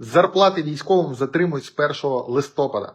Зарплати військовим затримують з 1 листопада.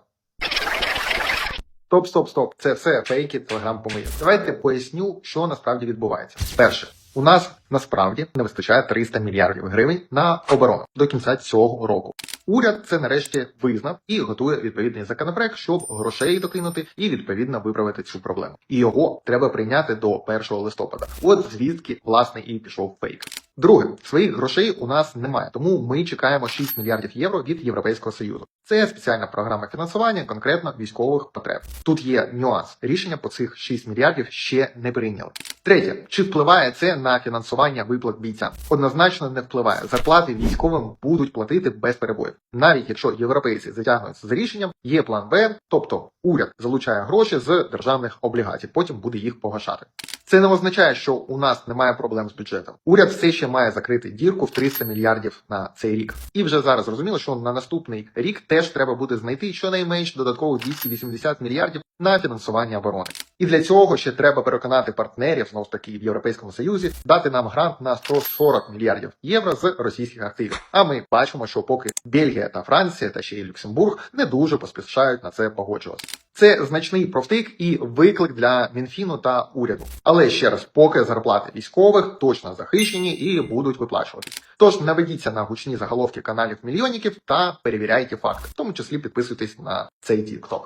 Стоп, стоп, стоп. Це все фейки, телеграм помиє. Давайте поясню, що насправді відбувається. Перше, у нас насправді не вистачає 300 мільярдів гривень на оборону до кінця цього року. Уряд це нарешті визнав і готує відповідний законопроект, щоб грошей докинути і відповідно виправити цю проблему. І його треба прийняти до 1 листопада. От звідки власне і пішов фейк. Друге, своїх грошей у нас немає, тому ми чекаємо 6 мільярдів євро від Європейського союзу. Це спеціальна програма фінансування конкретно військових потреб. Тут є нюанс. Рішення по цих 6 мільярдів ще не прийняли. Третє, чи впливає це на фінансування виплат бійцям? Однозначно не впливає. Зарплати військовим будуть платити без перебоїв. Навіть якщо європейці затягнуться за рішенням, є план Б, тобто уряд залучає гроші з державних облігацій, потім буде їх погашати. Це не означає, що у нас немає проблем з бюджетом. Уряд все ще має закрити дірку в 300 мільярдів на цей рік. І вже зараз зрозуміло, що на наступний рік теж треба буде знайти щонайменш додатково 280 мільярдів на фінансування оборони. І для цього ще треба переконати партнерів знову ж таки в Європейському Союзі дати нам грант на 140 мільярдів євро з російських активів. А ми бачимо, що поки Бельгія та Франція та ще й Люксембург не дуже поспішають на це погоджуватися. Це значний профтик і виклик для Мінфіну та уряду. Але ще раз, поки зарплати військових точно захищені і будуть виплачуватись. Тож наведіться на гучні заголовки каналів мільйонників та перевіряйте факти, в тому числі підписуйтесь на цей TikTok.